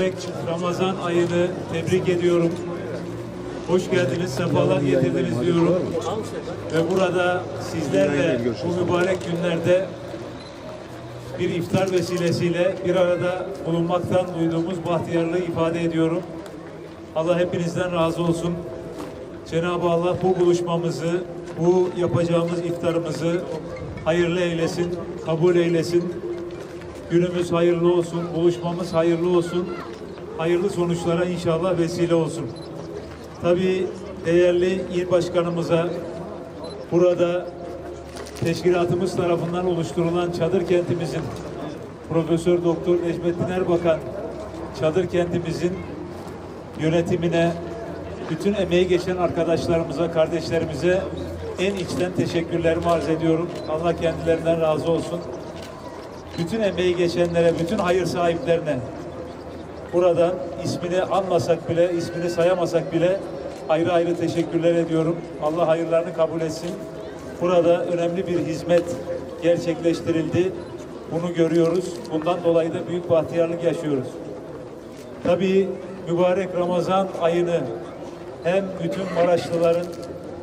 mübarek Ramazan ayını tebrik ediyorum. Hoş geldiniz, sefalar getirdiniz diyorum. Ve burada sizlerle bu mübarek günlerde bir iftar vesilesiyle bir arada bulunmaktan duyduğumuz bahtiyarlığı ifade ediyorum. Allah hepinizden razı olsun. Cenab-ı Allah bu buluşmamızı, bu yapacağımız iftarımızı hayırlı eylesin, kabul eylesin. Günümüz hayırlı olsun, buluşmamız hayırlı olsun. Hayırlı sonuçlara inşallah vesile olsun. Tabii değerli il başkanımıza burada teşkilatımız tarafından oluşturulan çadır kentimizin Profesör Doktor Necmettin Erbakan çadır kentimizin yönetimine bütün emeği geçen arkadaşlarımıza, kardeşlerimize en içten teşekkürlerimi arz ediyorum. Allah kendilerinden razı olsun. Bütün emeği geçenlere, bütün hayır sahiplerine buradan ismini anmasak bile, ismini sayamasak bile ayrı ayrı teşekkürler ediyorum. Allah hayırlarını kabul etsin. Burada önemli bir hizmet gerçekleştirildi. Bunu görüyoruz. Bundan dolayı da büyük bahtiyarlık yaşıyoruz. Tabii mübarek Ramazan ayını hem bütün Maraşlıların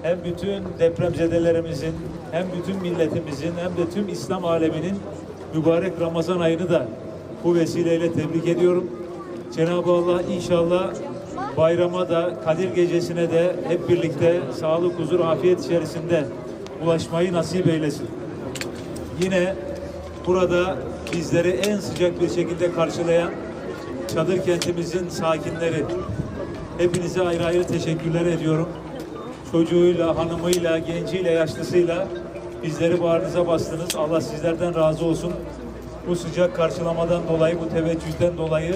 hem bütün depremzedelerimizin hem bütün milletimizin hem de tüm İslam aleminin mübarek Ramazan ayını da bu vesileyle tebrik ediyorum. Cenab-ı Allah inşallah bayrama da Kadir gecesine de hep birlikte sağlık, huzur, afiyet içerisinde ulaşmayı nasip eylesin. Yine burada bizleri en sıcak bir şekilde karşılayan çadır kentimizin sakinleri. Hepinize ayrı ayrı teşekkürler ediyorum. Çocuğuyla, hanımıyla, genciyle, yaşlısıyla bizleri bağrınıza bastınız. Allah sizlerden razı olsun. Bu sıcak karşılamadan dolayı, bu teveccühten dolayı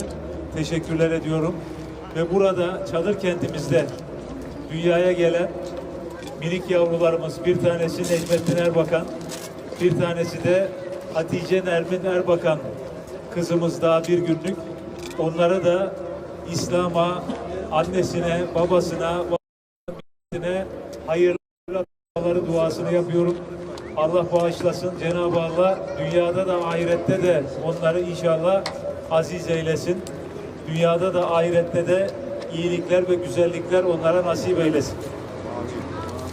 teşekkürler ediyorum. Ve burada çadır kentimizde dünyaya gelen minik yavrularımız, bir tanesi Necmettin Erbakan, bir tanesi de Hatice Nermin Erbakan kızımız daha bir günlük. Onlara da İslam'a, annesine, babasına, milletine hayırlı Allah'ları duasını yapıyorum. Allah bağışlasın. Cenab-ı Allah dünyada da ahirette de onları inşallah aziz eylesin. Dünyada da ahirette de iyilikler ve güzellikler onlara nasip eylesin.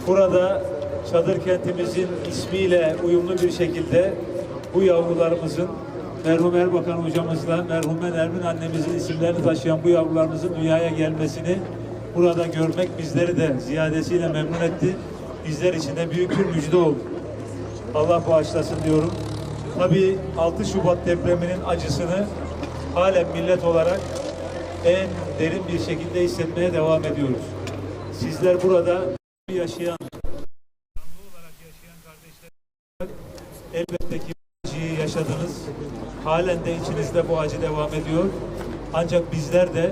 Burada çadır kentimizin ismiyle uyumlu bir şekilde bu yavrularımızın merhum Erbakan hocamızla merhume Nermin annemizin isimlerini taşıyan bu yavrularımızın dünyaya gelmesini burada görmek bizleri de ziyadesiyle memnun etti. Bizler için de büyük bir müjde oldu. Allah bağışlasın diyorum. Tabii 6 Şubat depreminin acısını halen millet olarak en derin bir şekilde hissetmeye devam ediyoruz. Sizler burada yaşayan olarak yaşayan kardeşler elbette ki acıyı yaşadınız. Halen de içinizde bu acı devam ediyor. Ancak bizler de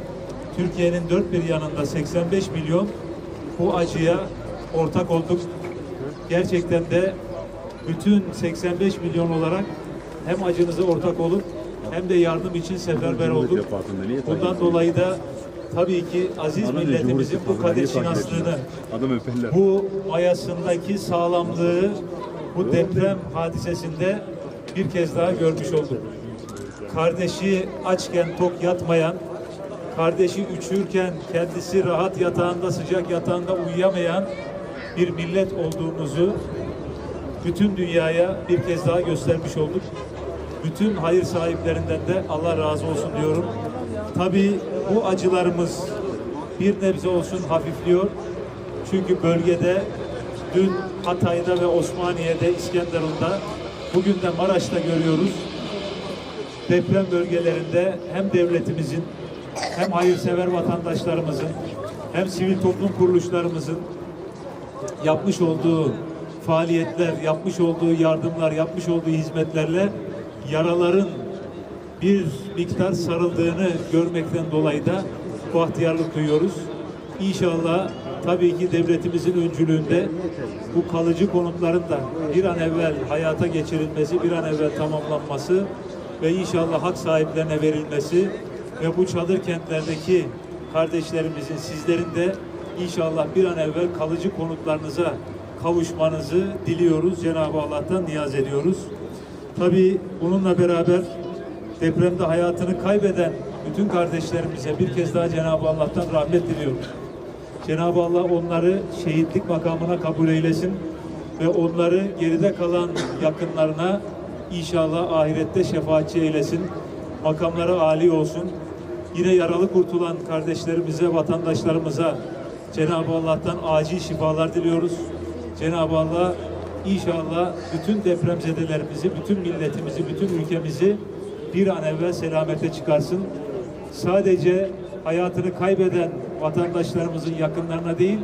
Türkiye'nin dört bir yanında 85 milyon bu acıya ortak olduk. Gerçekten de bütün 85 milyon olarak hem acınıza ortak olup hem de yardım için seferber olduk. Bundan dolayı da tabii ki aziz milletimizin bu kadir şinaslığını bu mayasındaki sağlamlığı bu deprem hadisesinde bir kez daha görmüş olduk. Kardeşi açken tok yatmayan, kardeşi üşürken kendisi rahat yatağında, sıcak yatağında uyuyamayan bir millet olduğumuzu bütün dünyaya bir kez daha göstermiş olduk. Bütün hayır sahiplerinden de Allah razı olsun diyorum. Tabii bu acılarımız bir nebze olsun hafifliyor. Çünkü bölgede dün Hatay'da ve Osmaniye'de, İskenderun'da, bugün de Maraş'ta görüyoruz. Deprem bölgelerinde hem devletimizin hem hayırsever vatandaşlarımızın hem sivil toplum kuruluşlarımızın yapmış olduğu faaliyetler, yapmış olduğu yardımlar, yapmış olduğu hizmetlerle yaraların bir miktar sarıldığını görmekten dolayı da bahtiyarlık duyuyoruz. İnşallah tabii ki devletimizin öncülüğünde bu kalıcı konutların da bir an evvel hayata geçirilmesi, bir an evvel tamamlanması ve inşallah hak sahiplerine verilmesi ve bu çadır kentlerdeki kardeşlerimizin, sizlerin de inşallah bir an evvel kalıcı konutlarınıza kavuşmanızı diliyoruz. Cenab-ı Allah'tan niyaz ediyoruz. Tabii bununla beraber depremde hayatını kaybeden bütün kardeşlerimize bir kez daha Cenab-ı Allah'tan rahmet diliyorum. Cenab-ı Allah onları şehitlik makamına kabul eylesin ve onları geride kalan yakınlarına inşallah ahirette şefaatçi eylesin. Makamları âli olsun. Yine yaralı kurtulan kardeşlerimize, vatandaşlarımıza Cenab-ı Allah'tan acil şifalar diliyoruz. Cenab-ı Allah inşallah bütün depremzedelerimizi, bütün milletimizi, bütün ülkemizi bir an evvel selamete çıkarsın. Sadece hayatını kaybeden vatandaşlarımızın yakınlarına değil,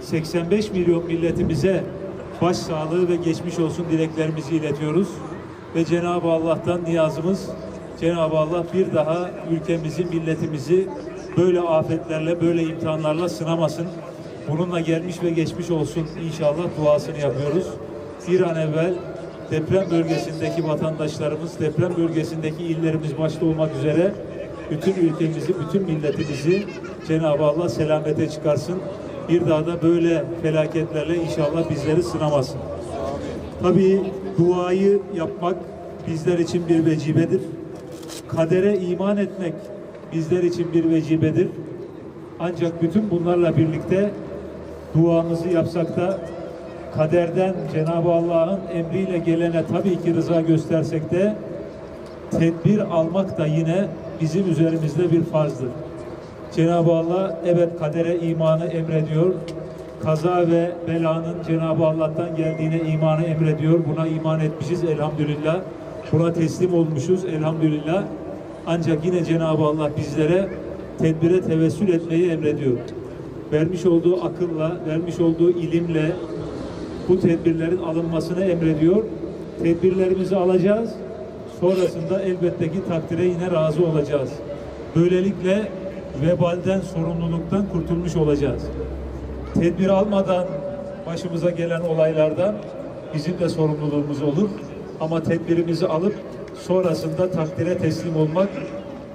85 milyon milletimize başsağlığı ve geçmiş olsun dileklerimizi iletiyoruz. Ve Cenab-ı Allah'tan niyazımız, Cenab-ı Allah bir daha ülkemizi, milletimizi böyle afetlerle, böyle imtihanlarla sınamasın. Bununla gelmiş ve geçmiş olsun inşallah duasını yapıyoruz. Bir an evvel deprem bölgesindeki vatandaşlarımız, deprem bölgesindeki illerimiz başta olmak üzere bütün ülkemizi, bütün milletimizi Cenab-ı Allah selamete çıkarsın. Bir daha da böyle felaketlerle inşallah bizleri sınamasın. Tabii duayı yapmak bizler için bir vecibedir. Kadere iman etmek bizler için bir vecibedir. Ancak bütün bunlarla birlikte duamızı yapsak da kaderden Cenab-ı Allah'ın emriyle gelene tabii ki rıza göstersek de tedbir almak da yine bizim üzerimizde bir farzdır. Cenab-ı Allah evet kadere imanı emrediyor. Kaza ve belanın Cenab-ı Allah'tan geldiğine imanı emrediyor. Buna iman etmişiz elhamdülillah. Buna teslim olmuşuz elhamdülillah. Ancak yine Cenab-ı Allah bizlere tedbire tevessül etmeyi emrediyor. Vermiş olduğu akılla, vermiş olduğu ilimle bu tedbirlerin alınmasını emrediyor. Tedbirlerimizi alacağız. Sonrasında elbette ki takdire yine razı olacağız. Böylelikle vebalden, sorumluluktan kurtulmuş olacağız. Tedbir almadan başımıza gelen olaylardan bizim de sorumluluğumuz olur. Ama tedbirimizi alıp sonrasında takdire teslim olmak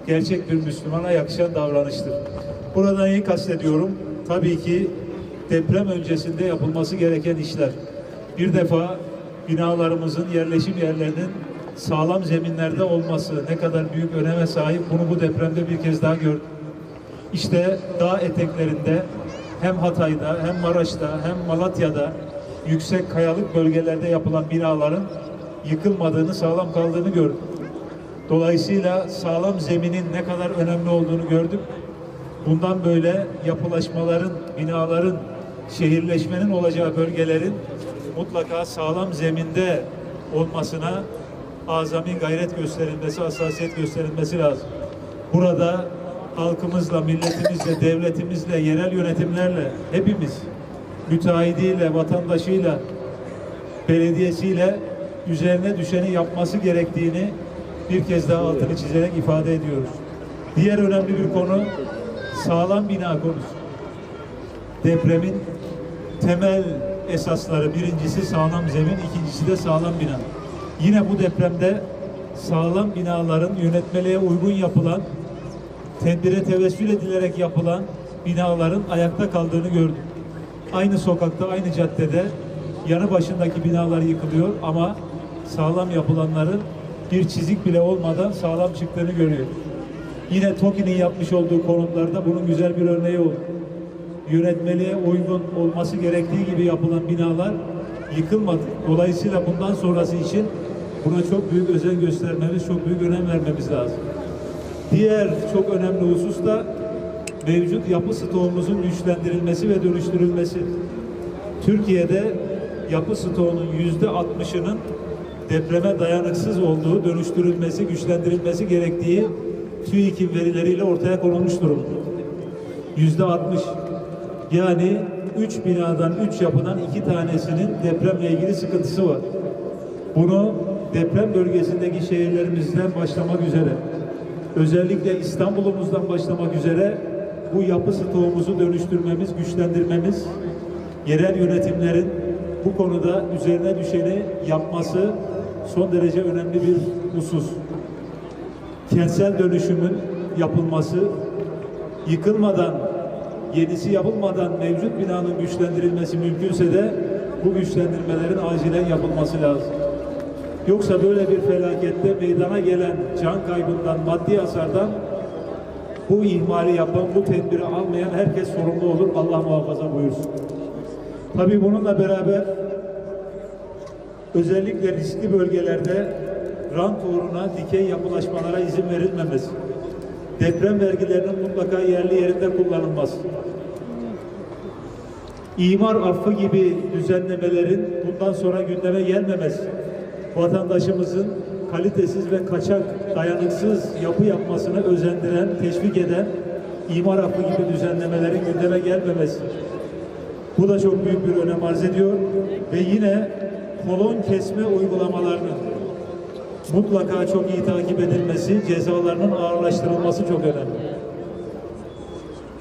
gerçek bir Müslümana yakışan davranıştır. Buradan iyi kastediyorum. Tabii ki deprem öncesinde yapılması gereken işler. Bir defa binalarımızın yerleşim yerlerinin sağlam zeminlerde olması ne kadar büyük öneme sahip bunu bu depremde bir kez daha gördük. İşte dağ eteklerinde hem Hatay'da hem Maraş'ta hem Malatya'da yüksek kayalık bölgelerde yapılan binaların yıkılmadığını, sağlam kaldığını gördük. Dolayısıyla sağlam zeminin ne kadar önemli olduğunu gördük. Bundan böyle yapılaşmaların, binaların, şehirleşmenin olacağı bölgelerin mutlaka sağlam zeminde olmasına azami gayret gösterilmesi, hassasiyet gösterilmesi lazım. Burada halkımızla, milletimizle, devletimizle, yerel yönetimlerle hepimiz müteahhidiyle, vatandaşıyla, belediyesiyle üzerine düşeni yapması gerektiğini bir kez daha altını çizerek ifade ediyoruz. Diğer önemli bir konu sağlam bina konusu. Depremin temel esasları birincisi sağlam zemin, ikincisi de sağlam bina. Yine bu depremde sağlam binaların yönetmeliğe uygun yapılan, tedbire tevessül edilerek yapılan binaların ayakta kaldığını gördük. Aynı sokakta, aynı caddede yanı başındaki binalar yıkılıyor ama sağlam yapılanların bir çizik bile olmadan sağlam çıktığını görüyor. Yine TOKİ'nin yapmış olduğu konutlarda bunun güzel bir örneği oldu. Yönetmeliğe uygun olması gerektiği gibi yapılan binalar yıkılmadı. Dolayısıyla bundan sonrası için buna çok büyük özen göstermemiz, çok büyük önem vermemiz lazım. Diğer çok önemli husus da mevcut yapı stoğumuzun güçlendirilmesi ve dönüştürülmesi. Türkiye'de yapı stoğunun yüzde altmışının depreme dayanıksız olduğu, dönüştürülmesi, güçlendirilmesi gerektiği TÜİK'in verileriyle ortaya konulmuş durumda. Yüzde altmış. Yani üç binadan, üç yapıdan iki tanesinin depremle ilgili sıkıntısı var. Bunu deprem bölgesindeki şehirlerimizden başlamak üzere, özellikle İstanbul'umuzdan başlamak üzere bu yapı stoğumuzu dönüştürmemiz, güçlendirmemiz, yerel yönetimlerin bu konuda üzerine düşeni yapması son derece önemli bir husus. Kentsel dönüşümün yapılması, yıkılmadan, yenisi yapılmadan mevcut binanın güçlendirilmesi mümkünse de bu güçlendirmelerin acilen yapılması lazım. Yoksa böyle bir felakette meydana gelen can kaybından, maddi hasardan bu ihmali yapan, bu tedbiri almayan herkes sorumlu olur. Allah muhafaza buyursun. Tabii bununla beraber özellikle riskli bölgelerde rant uğruna dikey yapılaşmalara izin verilmemesi, deprem vergilerinin mutlaka yerli yerinde kullanılması, imar affı gibi düzenlemelerin bundan sonra gündeme gelmemesi, vatandaşımızın kalitesiz ve kaçak, dayanıksız yapı yapmasını özendiren, teşvik eden imar affı gibi düzenlemelerin gündeme gelmemesi. Bu da çok büyük bir önem arz ediyor ve yine kolon kesme uygulamalarının mutlaka çok iyi takip edilmesi, cezalarının ağırlaştırılması çok önemli.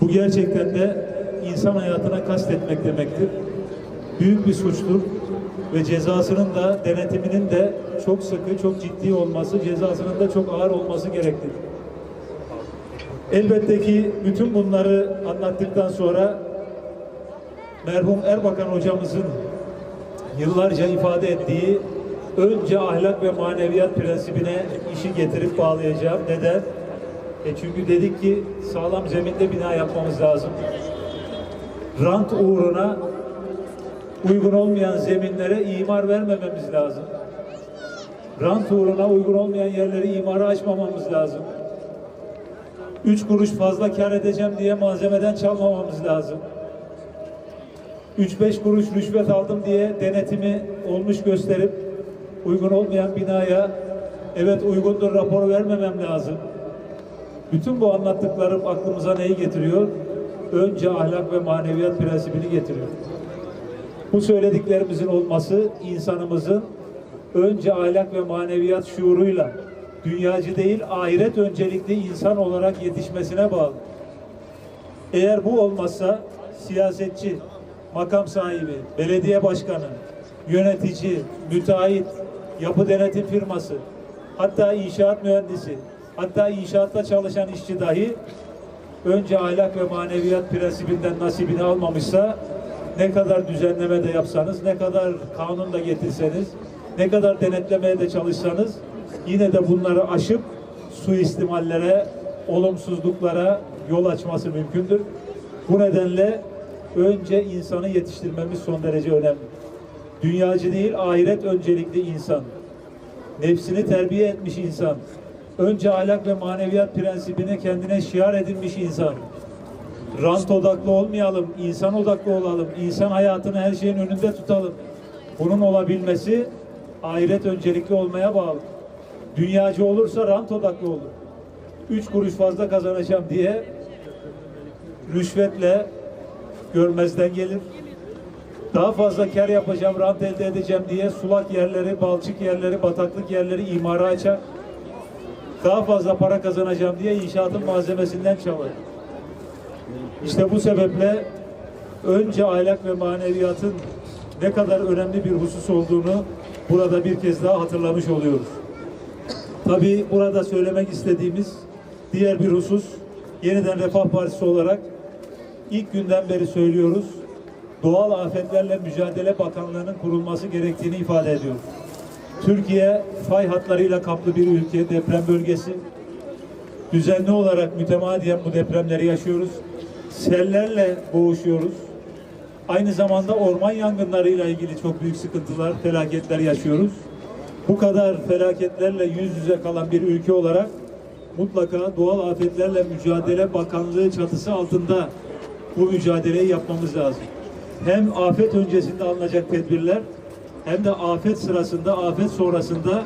Bu gerçekten de insan hayatına kastetmek demektir. Büyük bir suçtur ve cezasının da denetiminin de çok sıkı, çok ciddi olması, cezasının da çok ağır olması gerektir. Elbette ki bütün bunları anlattıktan sonra merhum Erbakan hocamızın yıllarca ifade ettiği önce ahlak ve maneviyat prensibine işi getirip bağlayacağım. Neden? E çünkü dedik ki sağlam zeminde bina yapmamız lazım. Rant uğruna uygun olmayan zeminlere imar vermememiz lazım. Rant uğruna uygun olmayan yerleri imara açmamamız lazım. Üç kuruş fazla kar edeceğim diye malzemeden çalmamamız lazım. 3-5 kuruş rüşvet aldım diye denetimi olmuş gösterip uygun olmayan binaya evet uygundur raporu vermemem lazım. Bütün bu anlattıklarım aklımıza neyi getiriyor? Önce ahlak ve maneviyat prensibini getiriyor. Bu söylediklerimizin olması insanımızın önce ahlak ve maneviyat şuuruyla dünyacı değil ahiret öncelikli insan olarak yetişmesine bağlı. Eğer bu olmazsa siyasetçi, makam sahibi, belediye başkanı, yönetici, müteahhit, yapı denetim firması, hatta inşaat mühendisi, hatta inşaatta çalışan işçi dahi önce ahlak ve maneviyat prensibinden nasibini almamışsa ne kadar düzenleme de yapsanız, ne kadar kanun da getirseniz, ne kadar denetlemeye de çalışsanız yine de bunları aşıp suistimallere, olumsuzluklara yol açması mümkündür. Bu nedenle önce insanı yetiştirmemiz son derece önemli. Dünyacı değil, ahiret öncelikli insan. Nefsini terbiye etmiş insan. Önce ahlak ve maneviyat prensibini kendine şiar edinmiş insan. Rant odaklı olmayalım, insan odaklı olalım. İnsan hayatını her şeyin önünde tutalım. Bunun olabilmesi ahiret öncelikli olmaya bağlı. Dünyacı olursa rant odaklı olur. Üç kuruş fazla kazanacağım diye rüşvetle görmezden gelir. Daha fazla kar yapacağım, rant elde edeceğim diye sulak yerleri, balçık yerleri, bataklık yerleri imara açar. Daha fazla para kazanacağım diye inşaatın malzemesinden çalar. İşte bu sebeple önce ahlak ve maneviyatın ne kadar önemli bir husus olduğunu burada bir kez daha hatırlamış oluyoruz. Tabii burada söylemek istediğimiz diğer bir husus yeniden Refah Partisi olarak ilk günden beri söylüyoruz. Doğal Afetlerle Mücadele Bakanlığı'nın kurulması gerektiğini ifade ediyoruz. Türkiye fay hatlarıyla kaplı bir ülke, deprem bölgesi. Düzenli olarak mütemadiyen bu depremleri yaşıyoruz. Sellerle boğuşuyoruz. Aynı zamanda orman yangınlarıyla ilgili çok büyük sıkıntılar, felaketler yaşıyoruz. Bu kadar felaketlerle yüz yüze kalan bir ülke olarak mutlaka Doğal Afetlerle Mücadele Bakanlığı çatısı altında bu mücadeleyi yapmamız lazım. Hem afet öncesinde alınacak tedbirler hem de afet sırasında, afet sonrasında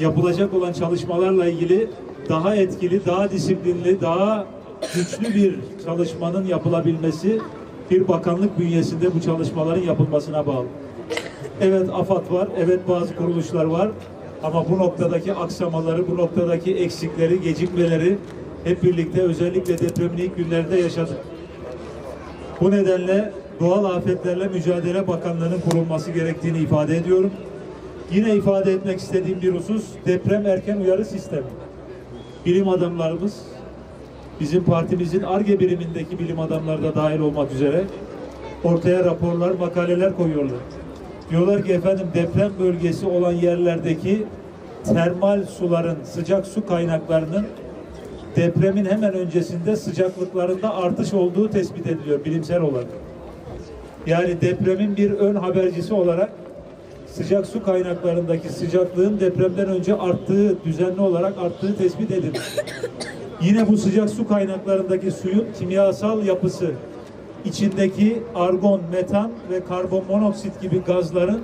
yapılacak olan çalışmalarla ilgili daha etkili, daha disiplinli, daha güçlü bir çalışmanın yapılabilmesi bir bakanlık bünyesinde bu çalışmaların yapılmasına bağlı. Evet AFAD var, evet bazı kuruluşlar var ama bu noktadaki aksamaları, bu noktadaki eksikleri, gecikmeleri hep birlikte özellikle depremin ilk günlerinde yaşadık. Bu nedenle Doğal Afetlerle Mücadele Bakanlığı'nın kurulması gerektiğini ifade ediyorum. Yine ifade etmek istediğim bir husus deprem erken uyarı sistemi. Bilim adamlarımız bizim partimizin ARGE birimindeki bilim adamları da dahil olmak üzere ortaya raporlar, makaleler koyuyorlar. Diyorlar ki efendim deprem bölgesi olan yerlerdeki termal suların, sıcak su kaynaklarının depremin hemen öncesinde sıcaklıklarında artış olduğu tespit ediliyor bilimsel olarak. Yani depremin bir ön habercisi olarak sıcak su kaynaklarındaki sıcaklığın depremden önce arttığı, düzenli olarak arttığı tespit edildi. Yine bu sıcak su kaynaklarındaki suyun kimyasal yapısı içindeki argon, metan ve karbon monoksit gibi gazların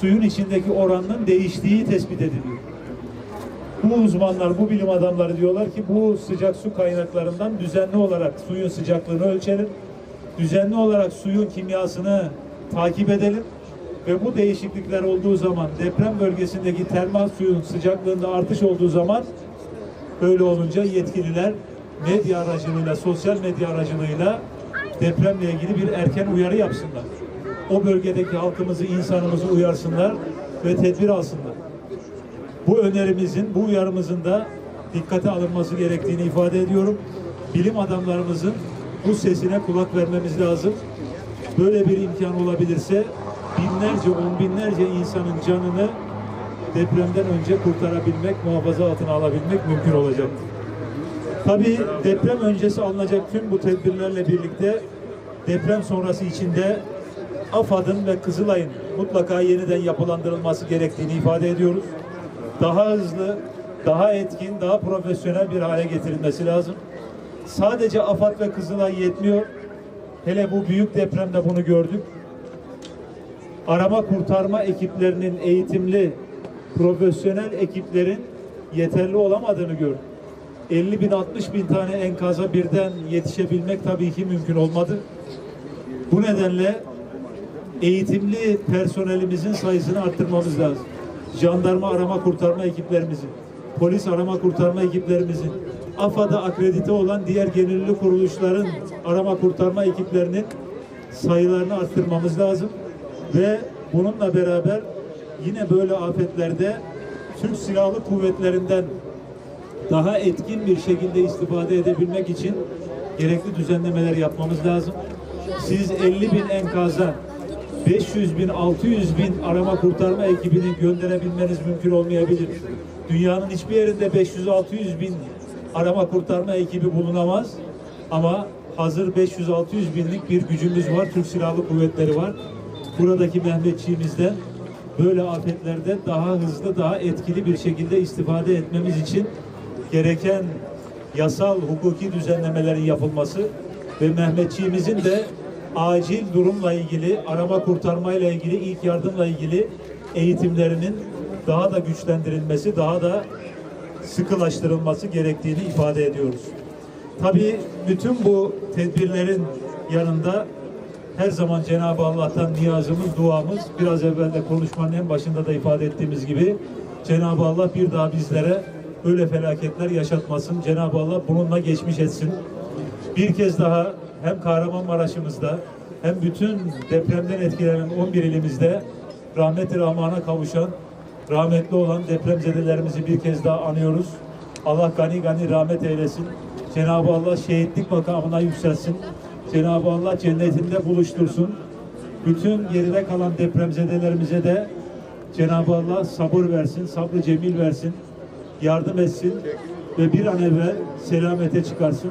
suyun içindeki oranının değiştiği tespit ediliyor. Bu uzmanlar, bu bilim adamları diyorlar ki bu sıcak su kaynaklarından düzenli olarak suyun sıcaklığını ölçelim. Düzenli olarak suyun kimyasını takip edelim ve bu değişiklikler olduğu zaman deprem bölgesindeki termal suyun sıcaklığında artış olduğu zaman böyle olunca yetkililer medya aracılığıyla, sosyal medya aracılığıyla depremle ilgili bir erken uyarı yapsınlar. O bölgedeki halkımızı, insanımızı uyarsınlar ve tedbir alsınlar. Bu önerimizin, bu uyarımızın da dikkate alınması gerektiğini ifade ediyorum. Bilim adamlarımızın bu sesine kulak vermemiz lazım. Böyle bir imkan olabilirse binlerce, on binlerce insanın canını depremden önce kurtarabilmek, muhafaza altına alabilmek mümkün olacaktır. Tabii deprem öncesi alınacak tüm bu tedbirlerle birlikte deprem sonrası içinde AFAD'ın ve Kızılay'ın mutlaka yeniden yapılandırılması gerektiğini ifade ediyoruz. Daha hızlı, daha etkin, daha profesyonel bir hale getirilmesi lazım. Sadece AFAD ve Kızılay yetmiyor. Hele bu büyük depremde bunu gördük. Arama kurtarma ekiplerinin eğitimli, profesyonel ekiplerin yeterli olamadığını gördük. 50 bin 60 bin tane enkaza birden yetişebilmek tabii ki mümkün olmadı. Bu nedenle eğitimli personelimizin sayısını arttırmamız lazım. Jandarma arama kurtarma ekiplerimizin, polis arama kurtarma ekiplerimizin, AFAD'a akredite olan diğer gönüllü kuruluşların arama kurtarma ekiplerinin sayılarını arttırmamız lazım. Ve bununla beraber yine böyle afetlerde Türk Silahlı Kuvvetlerinden daha etkin bir şekilde istifade edebilmek için gerekli düzenlemeler yapmamız lazım. Siz 50 bin enkaza 500 bin, 600 bin arama kurtarma ekibini gönderebilmeniz mümkün olmayabilir. Dünyanın hiçbir yerinde 500-600 bin arama kurtarma ekibi bulunamaz. Ama hazır 500-600 binlik bir gücümüz var. Türk Silahlı Kuvvetleri var. Buradaki Mehmetçiğimizden böyle afetlerde daha hızlı, daha etkili bir şekilde istifade etmemiz için gereken yasal, hukuki düzenlemelerin yapılması ve Mehmetçiğimizin de acil durumla ilgili, arama kurtarmayla ilgili, ilk yardımla ilgili eğitimlerinin daha da güçlendirilmesi, daha da sıkılaştırılması gerektiğini ifade ediyoruz. Tabii bütün bu tedbirlerin yanında her zaman Cenab-ı Allah'tan niyazımız, duamız, biraz evvel de konuşmanın en başında da ifade ettiğimiz gibi Cenab-ı Allah bir daha bizlere böyle felaketler yaşatmasın. Cenab-ı Allah bununla geçmiş etsin. Bir kez daha hem Kahramanmaraş'ımızda hem bütün depremden etkilenen 11 ilimizde rahmet-i rahmana kavuşan, rahmetli olan depremzedelerimizi bir kez daha anıyoruz. Allah gani gani rahmet eylesin. Cenab-ı Allah şehitlik makamına yükselsin. Cenab-ı Allah cennetinde buluştursun. Bütün geride kalan depremzedelerimize de Cenab-ı Allah sabır versin, sabrı cemil versin, yardım etsin ve bir an evvel selamete çıkarsın.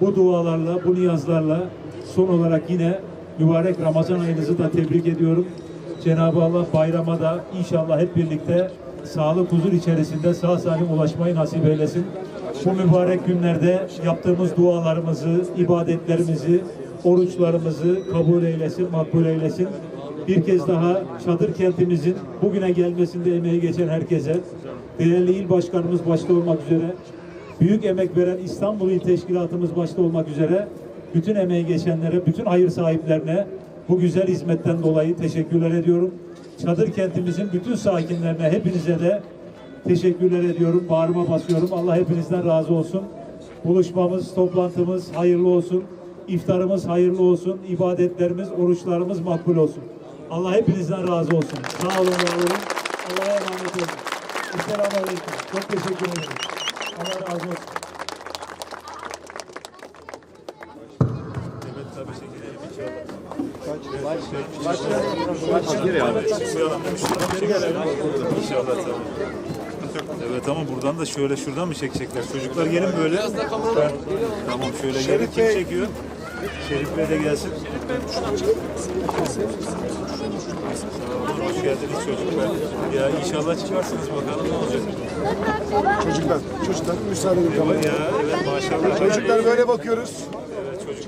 Bu dualarla, bu niyazlarla son olarak yine mübarek Ramazan ayınızı da tebrik ediyorum. Cenab-ı Allah bayrama da inşallah hep birlikte sağlık, huzur içerisinde sağ salim ulaşmayı nasip eylesin. Bu mübarek günlerde yaptığımız dualarımızı, ibadetlerimizi, oruçlarımızı kabul eylesin, makbul eylesin. Bir kez daha çadır kentimizin bugüne gelmesinde emeği geçen herkese, değerli il başkanımız başta olmak üzere, büyük emek veren İstanbul İl Teşkilatımız başta olmak üzere, bütün emeği geçenlere, bütün hayır sahiplerine bu güzel hizmetten dolayı teşekkürler ediyorum. Çadır kentimizin bütün sakinlerine, hepinize de teşekkürler ediyorum. Bağrıma basıyorum. Allah hepinizden razı olsun. Buluşmamız, toplantımız hayırlı olsun. İftarımız hayırlı olsun. İbadetlerimiz, oruçlarımız makbul olsun. Allah hepinizden razı olsun. Sağ olun, var olun. Allah'a emanet olun. Esselamu Aleyküm. Çok teşekkür ederim. Allah razı olsun. İnşallah tabii. Evet ama buradan da şöyle şuradan mı çekecekler? Çocuklar gelin böyle. Ben- Tamam şöyle gelin. Kim çekiyor? Şerif Bey de gelsin. Hoş geldiniz çocuklar. Ya inşallah çıkarsınız bakalım ne olacak. Çocuklar, çocuklar müsaade edin kameraya. Ya evet maşallah. Çocuklar böyle bakıyoruz.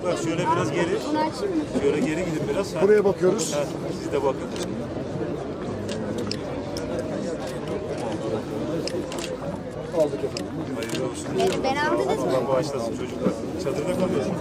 Çocuklar şöyle biraz geri. Şöyle geri gidin biraz. Ha. Buraya bakıyoruz. Ha, siz de bakın. Hayırlı olsun. Ben aldınız mı? Allah bağışlasın çocuklar. Çadırda kalıyorsunuz.